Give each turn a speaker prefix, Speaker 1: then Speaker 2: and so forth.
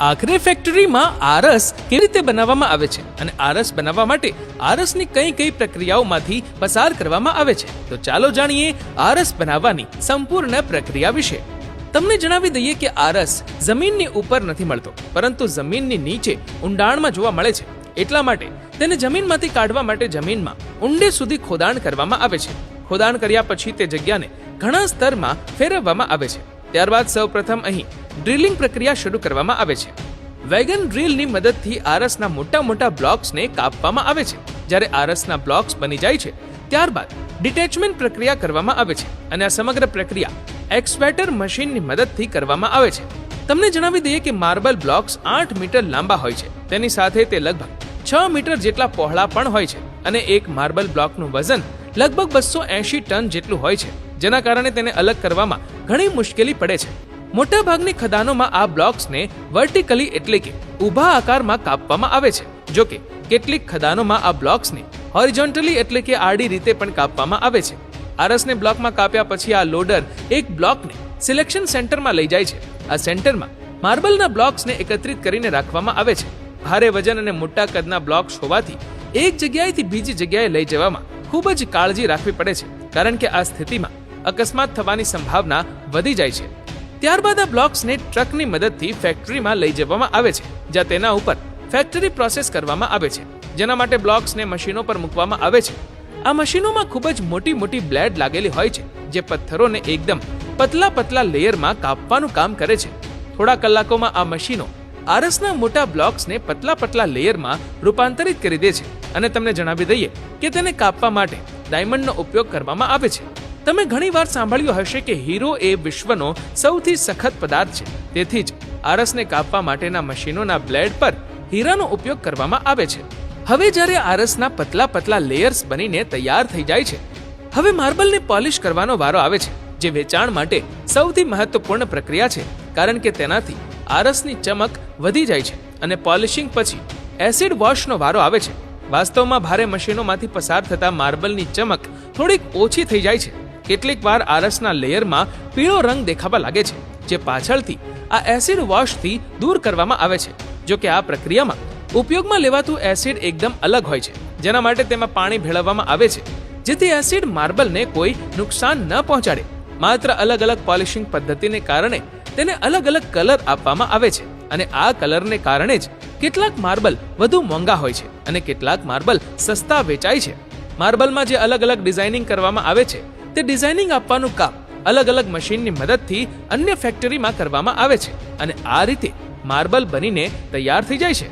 Speaker 1: આખરે ફેક્ટરીમાં આરસ કેવી રીતે બનાવવામાં આવે છે? અને આરસ બનાવવા માટે આરસની કઈ કઈ પ્રક્રિયાઓમાંથી પસાર કરવામાં આવે છે? તો ચાલો જાણીએ આરસ બનાવવાની સંપૂર્ણ પ્રક્રિયા વિશે. તમને જણાવી દઈએ કે આરસ જમીનની ઉપર નથી મળતો, પરંતુ જમીનની નીચે ઊંડાણમાં જોવા મળે છે. એટલા માટે તેને જમીનમાંથી કાઢવા માટે જમીનમાં ઊંડે સુધી ખોદાણ કરવામાં આવે છે. ખોદાણ કર્યા પછી તે જગ્યાને ઘણા સ્તરમાં ફેરવવામાં આવે છે. ત્યારબાદ સૌપ્રથમ અહીં ડ્રિલિંગ પ્રક્રિયા શરૂ કરવામાં આવે છે. વેગન ડ્રિલની મદદથી આરસના મોટા મોટા બ્લોક્સને કાપવામાં આવે છે. જ્યારે આરસના બ્લોક્સ બની જાય છે, ત્યારબાદ ડિટેચમેન્ટ પ્રક્રિયા કરવામાં આવે છે અને આ સમગ્ર પ્રક્રિયા એક્સવેટર મશીનની મદદથી કરવામાં આવે છે. તમને જણાવી દઈએ કે માર્બલ બ્લોક્સ આઠ મીટર લાંબા હોય છે. તેની સાથે તે લગભગ છ મીટર જેટલા પહોળા પણ હોય છે અને એક માર્બલ બ્લોકનું વજન લગભગ બસો એંશી ટન જેટલું હોય છે, જેના કારણે તેને અલગ કરવામાં ઘણી મુશ્કેલી પડે છે. મોટાભાગની ખદાનોમાં આ બ્લોક્સને વર્ટિકલી એટલે કે ઊભા આકારમાં કાપવામાં આવે છે, જો કે કેટલીક ખદાનોમાં આ બ્લોક્સને હોરિઝોન્ટલી એટલે કે આડી રીતે પણ કાપવામાં આવે છે. આરસને બ્લોકમાં કાપ્યા પછી આ લોડર એક બ્લોકને સિલેક્શન સેન્ટરમાં લઈ જાય છે. આ સેન્ટરમાં માર્બલના બ્લોક્સને એકત્રિત કરીને રાખવામાં આવે છે. ભારે વજન અને મોટા કદના બ્લોક્સ હોવાથી એક જગ્યાએથી બીજી જગ્યાએ લઈ જવામાં ખૂબ જ કાળજી રાખવી પડે છે, કારણ કે આ સ્થિતિમાં અકસ્માત થવાની સંભાવના વધી જાય છે. ત્યારબાદ આ બ્લોક્સને ટ્રકની મદદથી ફેક્ટરીમાં લઈ જવામાં આવે છે, જ્યાં તેના ઉપર ફેક્ટરી પ્રોસેસ કરવામાં આવે છે, જેના માટે બ્લોક્સને મશીનો પર મૂકવામાં આવે છે. આ મશીનોમાં ખૂબ જ મોટી મોટી બ્લેડ લાગેલી હોય છે, જે પથ્થરોને એકદમ પતલા પતલા લેયરમાં કાપવાનું કામ કરે છે. થોડા કલાકોમાં આ મશીનો આરસના મોટા બ્લોક્સને પતલા પતલા લેયરમાં રૂપાંતરિત કરી દે છે. અને તમને જણાવી દઈએ કે તેને કાપવા માટે ડાયમંડનો ઉપયોગ કરવામાં આવે છે. તમે ઘણીવાર સાંભળ્યું હશે કે હીરો એ વિશ્વનો સૌથી સખત પદાર્થ છે. તેથી જ આરસને કાપવા માટેના મશીનોના બ્લેડ પર હીરાનો ઉપયોગ કરવામાં આવે છે. હવે જ્યારે આરસના પતલા પતલા લેયર્સ બનીને તૈયાર થઈ જાય છે, હવે માર્બલને પોલિશ કરવાનો વારો આવે છે, જે વેચાણ માટે સૌથી મહત્વપૂર્ણ પ્રક્રિયા છે, કારણ કે તેનાથી આરસની ચમક વધી જાય છે અને પોલિશિંગ પછી એસિડ વોશનો વારો આવે છે. વાસ્તવમાં ભારે મશીનોમાંથી પસાર થતા માર્બલની ચમક થોડીક ઓછી થઈ જાય છે. કેટલીક વાર આરસના લેયરમાં પીળો રંગ દેખાવા લાગે છે, જે પાછળથી આ એસિડ વોશથી દૂર કરવામાં આવે છે. જો કે આ પ્રક્રિયામાં ઉપયોગમાં લેવાતું એસિડ એકદમ અલગ હોય છે, જેના માટે તેમાં પાણી ભેળવવામાં આવે છે, જેથી એસિડ માર્બલને કોઈ નુકસાન ન પહોંચાડે. માત્ર અલગ અલગ પોલિશિંગ પદ્ધતિને કારણે તેને અલગ અલગ કલર આપવામાં આવે છે. અને આ કલરને કારણે જ કેટલાક માર્બલ વધુ મોંઘા હોય છે અને કેટલાક માર્બલ સસ્તા વેચાય છે. માર્બલમાં જે અલગ અલગ ડિઝાઇનિંગ કરવામાં આવે છે, તે ડિઝાઇનિંગ આપવાનું કામ અલગ અલગ મશીનની મદદથી અન્ય ફેક્ટરીમાં કરવામાં આવે છે અને આ રીતે માર્બલ બનીને તૈયાર થઈ જાય છે.